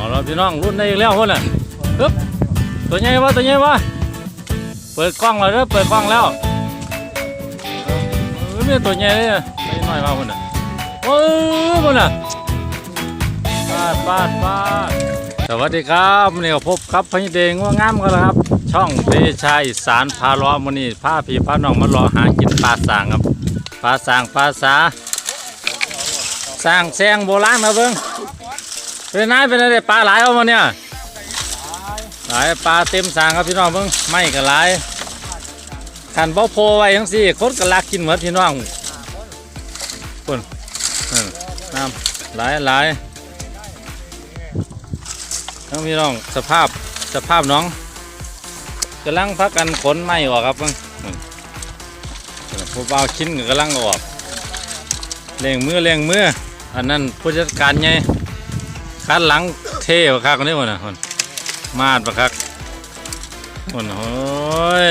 เอาเราพี่น้องรุ่นได้อีกแล้วคนน่ะปึ๊บตัวใหญ่วะตัวใหญ่วะเปิดกล้องแล้วเด้อเปิดกล้องแล้วเออมีตัวใหญ่เลยอะตัวน้อยมากคนน่ะโอ้ยคนน่ะปาดปาดปาดสวัสดีครับวันนี้ก็พบครับพญเดงว่างามกันแล้วครับ ช่องเดชาอีสานพาล้อมันนี่พาพี่พาน้องมารอหากินปลาสางครับปลาสางปลาสาสร้างแซงโบราณนะเบิ้ง เป็นนายเป็นอะไรปลาหลายเอามาเนี่ยหลายปลาเต็มสางครับพี่น้องเพิ่งไม่ก็หลายขันบ่โพไว้ทั้งสี่คนก็ลักกินเหมือนพี่น้องคนน้ำหลายหลายทั้งพี่น้องสภาพสภาพน้องกำลังพักกันขนไม้ออกครับเพิ่งนั่นผู้บ่าชิ้นก็กำลังออกเลี้ยงมือเลี้ยงมืออันนั้นผู้จัดการไง คันหลังเท่บักคักนี่หมดนะคนมาดบักคักคนโอ้ย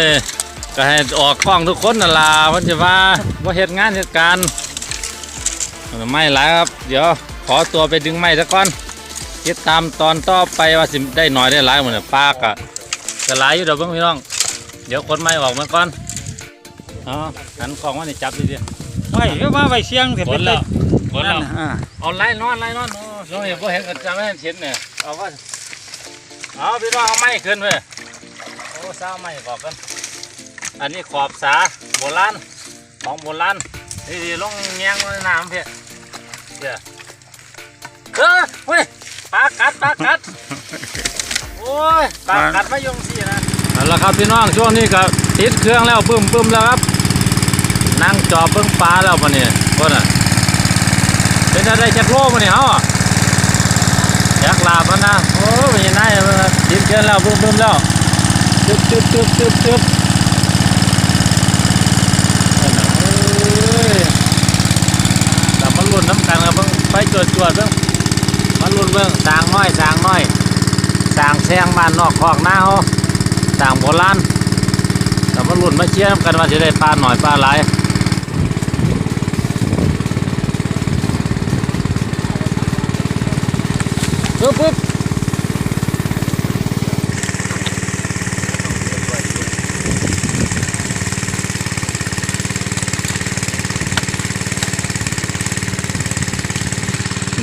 ก็ให้ออกกล้องทุกคนนั่นล่ะมันจะว่าว่าเหตุงานเหตุการณ์มันไม่หลายครับ เดี๋ยวขอตัวไปดึงไม้ซะก่อนติดตามตอนต่อไปว่าสิได้หน่อยได้หลายหมดเนี่ยปากอะจะหลายอยู่เดี๋ยวเบิ่งพี่น้อง เดี๋ยวคนไม้ออกมาก่อนอ๋อหันกล้องว่านี่จับดีไว้ก็มาไว้เสียงๆเสร็จกเป็ดนแล้วกดนั่แล้วนน่ะอ่าเอาไล่นอนไล่นอน โอ้ช่วงนี้พอเห็นก็จะไม่เห็นเห็นเนี่ยเอาว่าเอาพี่น้องเอาไม้ขึ้นเว้ยโอ้สาวไม้ขอบกันอันนี้ขอบสาโบราณของโบราณนี่ดีลงแงงในน้ำเพี่ยเดี๋ยวเออเว้ยปลากัดปลากัดโอ้ยปลากัดไม่ยงสินะเอาละครับพี่น้องช่วงนี้ก็ติดเครื่องแล้วปึ้มปึ้มแล้วครับ นั่งจอบเบิ่งปลาแล้วปะเนี่ยคนอะเป็นอะไรจากโลกมันเนี่ยเฮาอะอ ยากลาบมันนะโอ้ยไม่ได้มันนะกินเกินแล้วบึ้มบึ้มแล้วจึ๊บจึ๊บจึ๊บจึ๊บจึ๊บนั่นน่ะโอ้ยแต่มันรุ่นน้ำกันครับเพิ่งไปจวดจวดเพิ่งมันรุ่นเพิ่งสร้างน้อยสร้างน้อยสร้างแซงบ้านนอกคอกหน้าเขาสร้างโบราณแต่มันรุ่นมาเชียร์กันว่าจะได้ปลาหน่อยปลาหลาย ปึ๊บปึ๊บ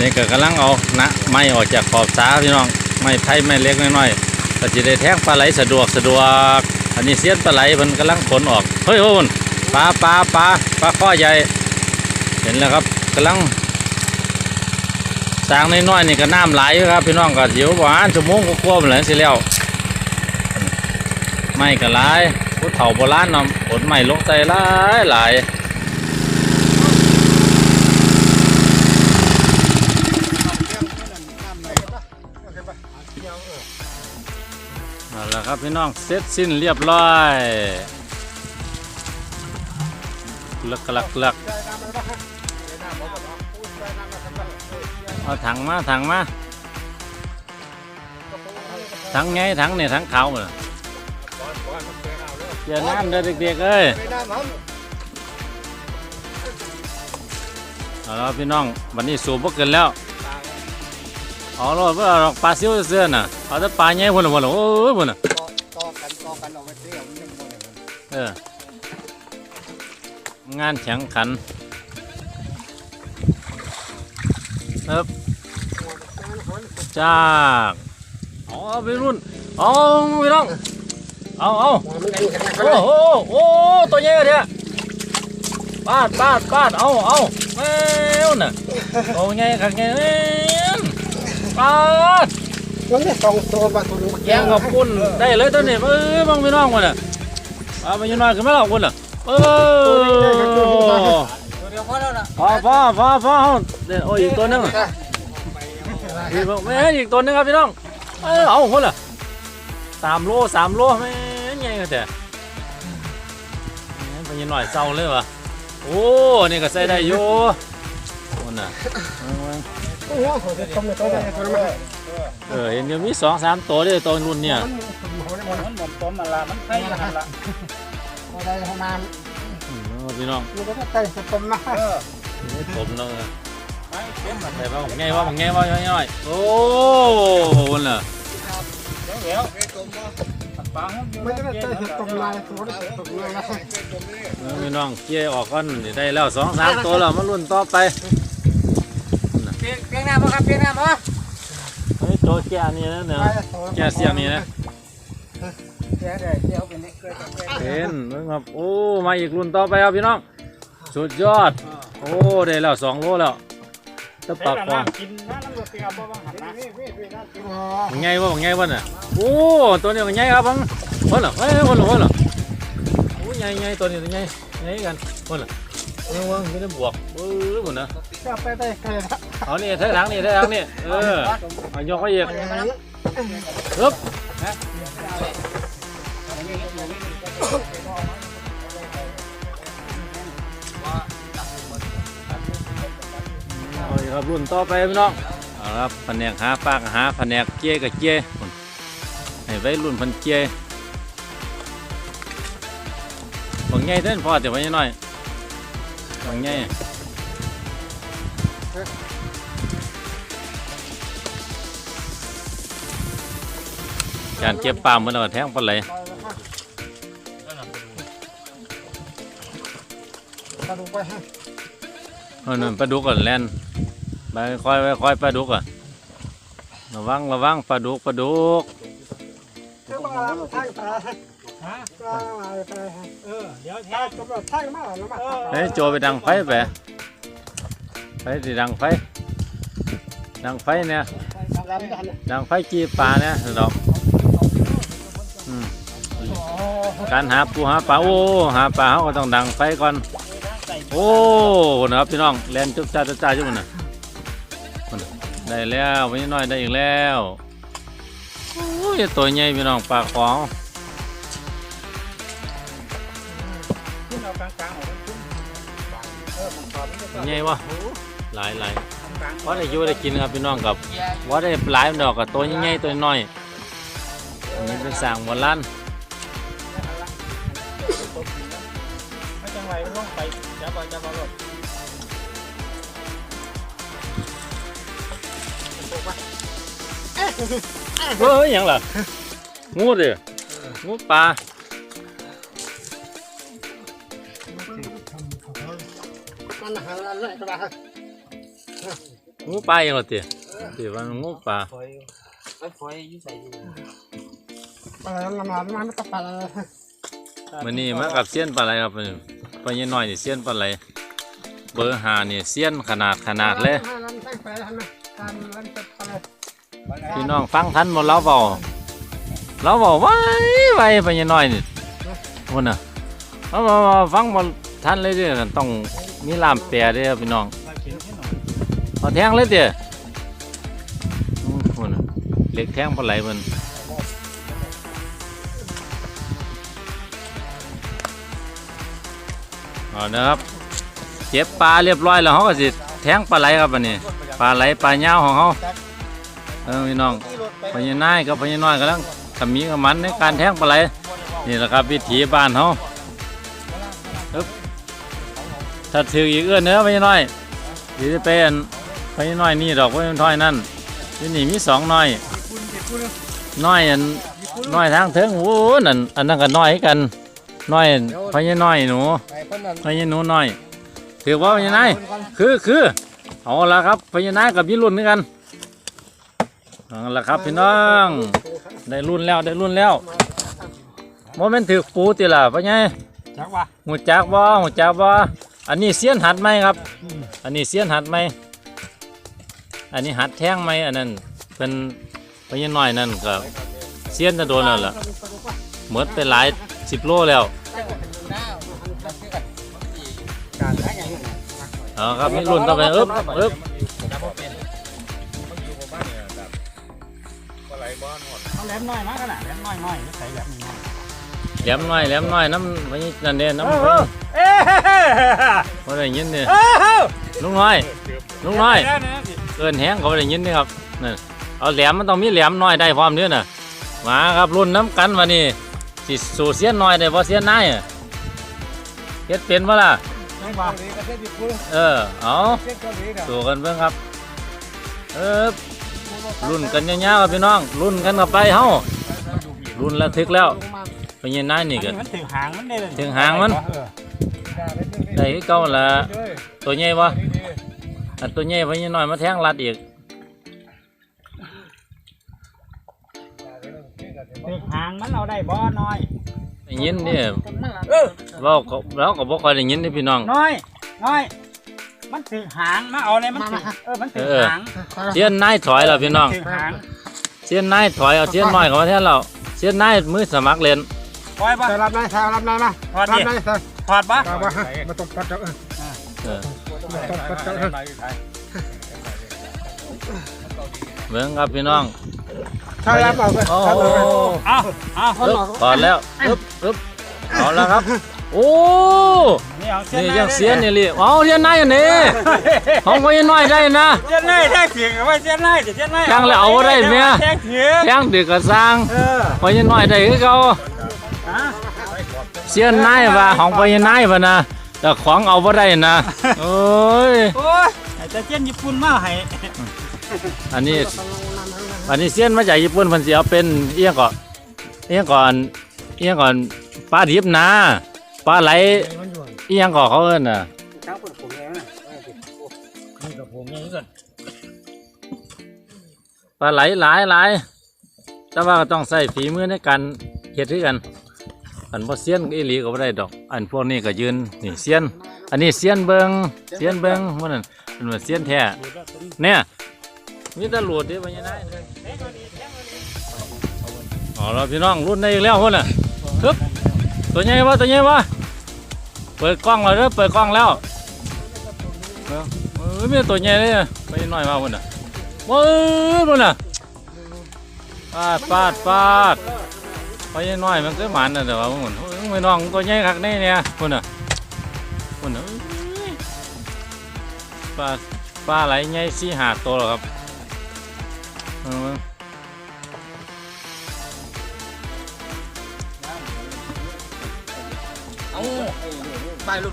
นี่ก็กำลังเอานะไม้ออกจากขอบสาพี่น้องไม้ไผ่ไม้เล็กน้อยๆก็จะได้แทงปลาไหลสะดวกสะดวก อันนี้เสียนปลาไหลมันกำลังขนออก เฮ้ยโอ้นปลาปลาปลาปลาข้อใหญ่ เห็นแล้วครับกำลัง สร้างน้อยๆนี่ก็น้ำไหลอยู่ครับ พี่น้องก็เดี๋ยวหวานชั่วโมงก็กลัวาๆมันเลยสิแล้วไม่ก็หลายผู้เฒ่าโบราณเนาะอดไม่ลงใจหลายหลายเอาละครับพี่น้องเสร็จสิ้นเรียบร้อยลักลักลัก เอาถังมาถังมาถังไงถังเนี่ยถังเขาเหรอเดี๋ยวน้ำเด้อเด็กๆเอ้ยเอาละพี่น้องวันนี้สูบบ่เกินแล้วเอาละเพื่อเอาปลาซิวเสื้อน่ะเอาแต่ปลาใหญ่พุ่นละพุ่นละโอ้ยพุ่นน่ะต่อกันต่อกันออกไปเสียงยังบ่ได้เอองานแข่งขัน จากเอาไปรุ่นเอาพี่น้องเอาเอามันได้กันโอ้โหโอ้ตัวใหญ่เลยปาดปาดปาดเอาเอาแมวน่ะโอ้ใหญ่ขักใหญ่แม่นปาดมันได้สองตัวมาตัวนึงแกงกับปุ้นได้เลยตัวนี้เอ้ยบังพี่น้องมันน่ะเอาไปยังน้อยขึ้นมาแล้วคุณน่ะเออตัวเดียวพอแล้วล่ะพอพอพอพอเอาเดี๋ยวโอ้ยอีกตัวหนึง อีกบ่แม่อีกตัวหนึงครับพี่น้อง เออเอาคนละสามโลสามโลแม่ใหญ่ก็แต่แม่ไปยังน้อยเศร้าเลยวะโอ้นี่ก็ใส่ได้อยู่คนน่ะเอาไว้โอ้โหเขาจะทำในตัวได้ตัวมาเออเห็นอยู่มีสองสามตัวเลยตัวรุ่นเนี่ยมันหมดต้มมันละมันไข่มันละบ่ได้ห้องน้อืมเอาพี่น้องำมันก็ไข่สต้มนะเออผมเนาะไข่เต็มมัน แต่ว่าผมไงว่าผมงว่าย่อยโอ้แล้วปลาไม่ได้ใจเห็ดตมลายตัวได้ตมลยแล้วเออพี่น้องเกี่ยออกก่อนได้แล้วสองสามตัวแล้วมาลุ้นต่อไปเพียงเพียงหน้าบ่ครับเพียงหน้าบ่เฮ้ยตัวแก่นี่นะเนี่ยแก่เสียงนี่นะเดี๋ยเดี๋ยวเดี๋ยวเป็นเกิดกับเห็นเบิ่งครับโอ้มาอีกรุ่นต่อไปครับพี่น้องสุดยอด โอ้ได้แล้วสองโลแล้ว ตะปากกวางกินน้ำน้ำเกลือบ่บ้างหันนะมันไงวะมันไงวะน่ะโอ้ตัวนี้มันไงครับบังคนละเฮ้ยคนละคนละโอ้ใหญ่ใหญ่ตัวนี้ตัวใหญ่ใหญ่กันคนละเออว่าไม่ได้บวกเออหมดนะก็ไปได้ไกลละเอานี่เท่าทางนี่เท่าทางนี่เออเอายกไปอีกปึ๊บ เอาอีกครับรุ่นต่อไปพี่น้องเอาละครับแผนกหาปลากับหาแผนกเจี๊ยกับเจี๊ยพุ่นให้ไว้รุ่นพันเจี๊ยบางไงเต้นพอแต่ว่าน้อยบางไงการเก็บปลาเหมือนเราแทงปลาไหลกระดูกไปฮะเออนั่นปลาดุกก่อนแล่น ไปค่อยไปค่อยปลาดุกอะระวังระวังปลาดุกปลาดุกเจ้าบ้ามันทางตาฮะฮะก็มาไปฮะเออเดี๋ยวแท้ตำรวจทางมาแล้วมาเฮ้ยโจไปดังไฟไปไปที่ดังไฟ ดังไฟเนี่ยลำดันดังไฟจีปลาเนี่ยดอกอืมการหาปูหาปลาโอ้หาปลาเขาก็ต้องดังไฟก่อน โอ้นะครับพี่น้องแลนจุ๊บจ้าจุ๊บจ้าจุ๊บมันน่ะมันน่ะ ได้แล้ววันนี้น้อยได้อีกแล้วโอ้ยตัวใหญ่พี่น้องปลาของ ขึ้นเอากลางๆออกขึ้นเออมันปลาไม่ได้ใหญ่วะ หลายหลายกลางว่าได้อยู่ได้กินครับพี่น้องกับว่าได้หลายดอกกับตัวใหญ่ๆตัวน้อยอันนี้เป็นสร้างโบราณไม่จังไรลงไปจับเอาจับเอาหลด เฮ้ยยังล่ะงูดิงูปลางูปลาอย่างละเตี๋ยเตี๋ยว่างูปลาปล้วละมามันก็ไปแล้วมันนี่มากับเสี้ยนปลาอะไหลครับมันปลาใหญ่น้อยนี่เสี้ยนปลาอะไหลเบอร์หานี่เสี้ยนขนาดขนาดเลย พี่น้องฟังทันหมดเราเบาเราเบาไว้ไว้ไปยังน้อยนี่คนน่ะเราเบาฟังหมดทันเลยเด้อต้องมีลามแปรเด้อพี่น้องเอาแทงเลยเด้ออืมคนน่ะเล็กแทงปลาไหลมันเอานะครับเก็บปลาเรียบร้อยแล้วเขาก็สิแทงปลาไหลครับอันนี้ปลาไหลปลาเน่าของเขา เออพี่น้องพญานายกับพญาน้อยกำลังขมีกับมันในการแทงปลาไหลนี่แหละครับวิถีบ้านเขาอึ๊บถ้าถืออีกเอื้อนเนื้อพญาน้อยเดีจะเป็นพญาน้อยนี่ดอกพญาน้อยนั่นที่นี่มีสองน้อยน้อยอันน้อยทางเทิงโอ้นั่นอันนั้นก็น้อยกันน้อยพญาน้อยหนูไปคนนั้นพญาหนูน้อยถือว่าพญานายคือคือเอาละครับพญานายกับยี่รุ่นด้วยกัน เอาละครับพี่น้อง ได้รุ่นแล้วได้รุ่นแล้วโมเมนต์ถือปูติล่ะพ่อไงจักว่าหูจักบ่หูจักบ่อันนี้เสี้ยนหัดไหมครับ อันนี้เสี้ยนหัดไหมอันนี้หัดแท่งไหมอันนั้นเป็นพญาน้อยนั่นก็เสี้ยนจะโดนแล้วล่ะหมดไปหลายสิบโลแล้วการได้ยังเอาครับมีรุ่นต่อไปอึ๊บอึ๊บเอา มน้อยมากันน่ะแหลมน้อยน้อยใส่แหลมน้อยแหลมน้อยแหลมน้อยน้ำพญนั่นเด้น้ำพญเอ้ยบ่ได้ยินเนี่ยเอ้ยลุงน้อยลุงน้อยเดี๋วนะสิเกินแห้งเขาบ่ได้ยินนี่ครับนั่นเอาแหลมมันต้องมีแหลมน้อยได้พร้อมเด้อน่ะมาครับรุ่นน้ำกันวันนี้สิสู่เสียนน้อยได้บ่เสียนนายอะเฮ็ดเป็นบ่ล่ะจักว่าเกาหลีประเทศญี่ปุ่นเออเอาประเทศเกาหลีเนี่ยสู่กันเบิ่งครับเออ รุ่นกันยาวๆครับพี่น้อง รุ่นกันกับไปเฮารุ่นระทึกแล้วลงมาพญานายนี่ก็มันถึงหางมันได้เลยถึงหางมันเออได้คือเก่าละตัวใหญ่บ่อันตัวใหญ่พญาน้อยมาแทงรัดอีกถึงหางมันเอาได้บ่น้อยได้ยินนี่มันละเออเว้าก็เราก็บ่ค่อยได้ยินนี่พี่น้องน้อยน้อย มันถึงหางมาเอาเลยมันถึงเออมันถึงเออหางเสียนนายถอยแล้วพี่น้องถึงหางเสียนนายถอยเอาเสียนน้อยเข้ามาแทนเราเสียนนายมือสมัครเล่นปล่อยปะใส่รับนายใส่รับนายมาถอดรับดินายใส่ถอดปะตาบ้ามาตกปัดเจ้าเออเออตกปัดเจ้าเออเบิ่งครับพี่น้องถ้ารับเอาไปโอ้ถ้ารับเอาเอาเอาปึ๊บถอดแล้วปึ๊บปึ๊บ เอาแล้วครับ โอ้นี่เอาเส้นนี่ในยังเสียนนี่ลิเอาเสียนนายอันนี้ของพญาน้อยได้นะเส้นในได้เสียงเอาไว้เส้นในเดี๋ยวเส้นในยังเลยเอาได้ไหมแทงเถียงแทงดึกก็สร้างเออพญาน้อยได้คือเขาฮะเสียนนายว่าของพญานายว่านะแต่ของเอาบ่ได้นะโอ้ยโอ้ยไอ้ตาเจนญี่ปุ่นมาให้อันนี้อันนี้เสียนมาจากญี่ปุ่นเพันสิเอาเป็นเอียงก่อนเอียงก่อนเอียงก่อน ปลาดิบนะปลาไหลมันอยู่เอียงก่อนเขาเอิ้นน่ะทั้งคนผมเองนะนี่กับผมนี่ก่อนปลาไหลหลายหลายแต่ว่าก็ต้องใส่ฝีมือในการเฮ็ดคือกัน อันบ่เซียนอีหลีก็บ่ได้ดอก อันพวกนี้ก็ยืนนี่เซียน อันนี้เซียนเบิงเซียนเบิงมันนั่นเป็นว่าเซียนแท้เนี่ยมีแตำรวจเด้บ่ยังไงอ๋อแล้วพี่น้องรุ่นได้อีกแล้วพุ่นน่ะปึ๊บ ตัวใหญ่บ่ตัวใหญ่บ่เปิดกล้องแล้วเด้อเปิดกล้องแล้วเออมีตัวใหญ่เลยไปน้อยมาพุ่นน่ะโอ้ยพุ่นน่ะปาดปาดปาดไปน้อยมันก็หมันน่ะแต่ว่ามันโอ้ยไม่น้องตัวใหญ่คักแน่เนี่ยคนน่ะคนน่ะปลาปลาไหลใหญ่สี่หาตัวหรอครับ เออ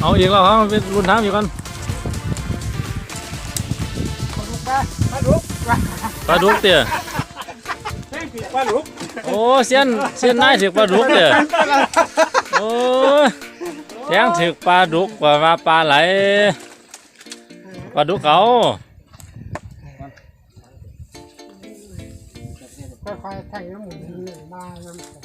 เอาอีกแล้วครับมันเป็นรุ่นน้ำอยู่กันมาลุกปลาดุกเตี้ยแทงผิดมาลุกโอ้เสียนเสียนนายถึกปลาดุกเตี้ยโอ้ยแทงถึกปลาดุกกว่ามาปลาไหลปลาดุกเขาค่อยๆแทงน้ำหมุนมาน้ำ